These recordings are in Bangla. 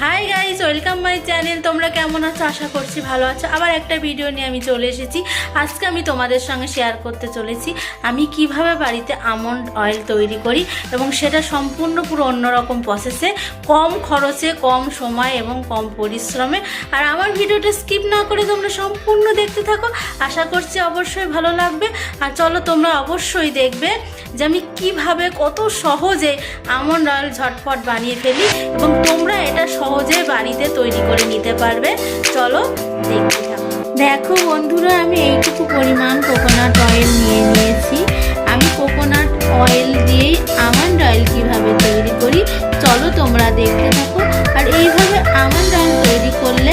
Hi guys welcome my channel তোমরা কেমন আছো? আশা করছি ভালো আছো। আবার একটা ভিডিও নিয়ে আমি চলে এসেছি। আজকে আমি তোমাদের সঙ্গে শেয়ার করতে চলেছি। আমি কীভাবে বাড়িতে আমন্ড অয়েল তৈরি করি এবং সেটা সম্পূর্ণ পুরো অন্যরকম প্রসেসে কম খরচে, কম সময় এবং কম পরিশ্রমে। আর আমার ভিডিওটা স্কিপ না করে তোমরা সম্পূর্ণ দেখতে থাকো। আশা করছি অবশ্যই ভালো লাগবে। আর চলো তোমরা অবশ্যই দেখবে যে আমি কীভাবে কত সহজে আমন্ড অয়েল ঝটপট বানিয়ে ফেলি এবং তোমরা এটা সহজে বাড়িতে তৈরি করে নিতে পারবে। চলো দেখতে থাকো। দেখো বন্ধুরা, আমি এইটুকু পরিমাণ কোকোনাট অয়েল নিয়ে নিয়েছি। আমি কোকোনাট অয়েল দিয়েই আমন্ড অয়েল কীভাবে তৈরি করি, চলো তোমরা দেখতে থাকো। আর এইভাবে আমন্ড অয়েল তৈরি করলে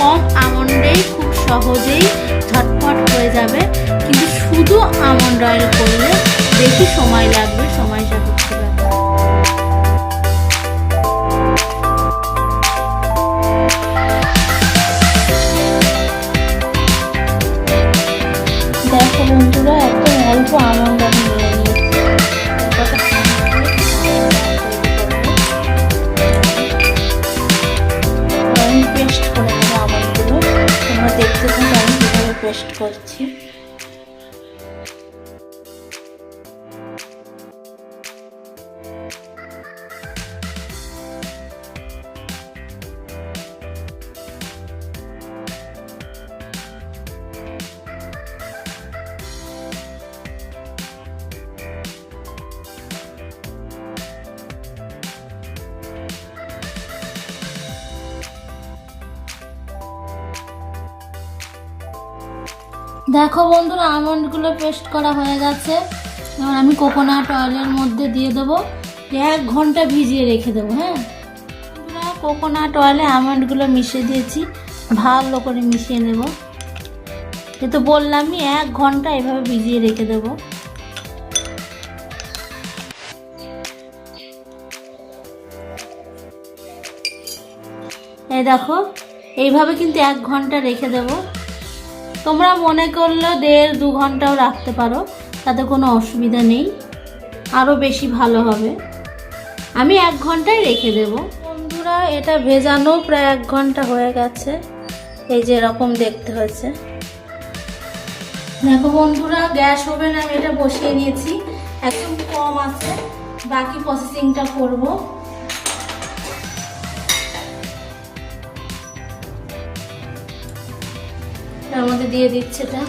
কম আমন্ডেই খুব সহজেই ঝটপট হয়ে যাবে। কিন্তু শুধু আমন্ড অয়েল করলে বেশি সময় লাগবে, সময় কীভাবে দেখো বন্ধুরা আমন্ডগুলো পেস্ট করা হয়ে গেছে। এবার আমি কোকোনাট অয়েলের মধ্যে দিয়ে দেবো। এক ঘণ্টা ভিজিয়ে রেখে দেবো হ্যাঁ? কোকোনাট অয়েলে আমন্ডগুলো মিশিয়ে দিয়েছি। ভালো করে মিশিয়ে নেব। এ তো বললামই, এক ঘণ্টা এভাবে ভিজিয়ে রেখে দেবো। এই দেখো, এইভাবে কিন্তু এক ঘণ্টা রেখে দেবো। তোমরা মনে করলে দেড় দু ঘন্টাও রাখতে পারো, তাতে কোনো অসুবিধা নেই। আরও বেশি ভালো হবে। আমি এক ঘন্টায় রেখে দেব। বন্ধুরা, এটা ভেজানো প্রায় এক ঘণ্টা হয়ে গেছে। এই যে এরকম দেখতে হয়েছে। দেখো বন্ধুরা, গ্যাস ওভেন আমি এটা বসিয়ে নিয়েছি। একদম কম আছে। বাকি প্রসেসিংটা করব। তার মধ্যে দিয়ে দিচ্ছে এটা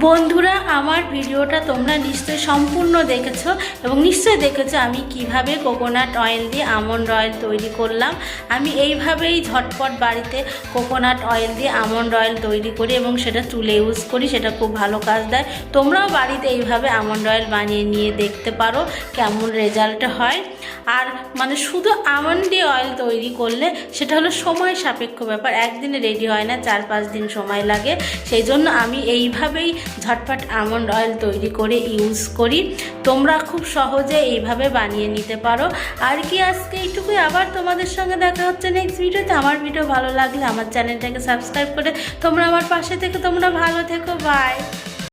বন্ধুরা, আমার ভিডিওটা তোমরা নিশ্চয়ই সম্পূর্ণ দেখেছ এবং নিশ্চয়ই দেখেছ আমি কীভাবে কোকোনাট অয়েল দিয়ে আমন্ড অয়েল তৈরি করলাম। আমি এইভাবেই ঝটপট বাড়িতে কোকোনাট অয়েল দিয়ে আমন্ড অয়েল তৈরি করি এবং সেটা চুলে ইউজ করি, সেটা খুব ভালো কাজ দেয়। তোমরাও বাড়িতে এইভাবে আমন্ড অয়েল বানিয়ে নিয়ে দেখতে পারো কেমন রেজাল্ট হয়। আর মানে শুধু আমন্ড অয়েল তৈরি করলে সেটা হলো সময় সাপেক্ষ ব্যাপার, একদিনে রেডি হয় না, চার পাঁচ দিন সময় লাগে। সেই জন্য আমি এইভাবেই ঝটপট আমন্ড অয়েল তৈরি করে ইউজ করি। তোমরা খুব সহজে এইভাবে বানিয়ে নিতে পারো। আর কি আজকে এইটুকুই, আবার তোমাদের সঙ্গে দেখা হচ্ছে নেক্সট ভিডিওতে। আমার ভিডিও ভালো লাগলে আমার চ্যানেলটাকে সাবস্ক্রাইব করে তোমরা আমার পাশে থেকে তোমরা ভালো থেকো বাই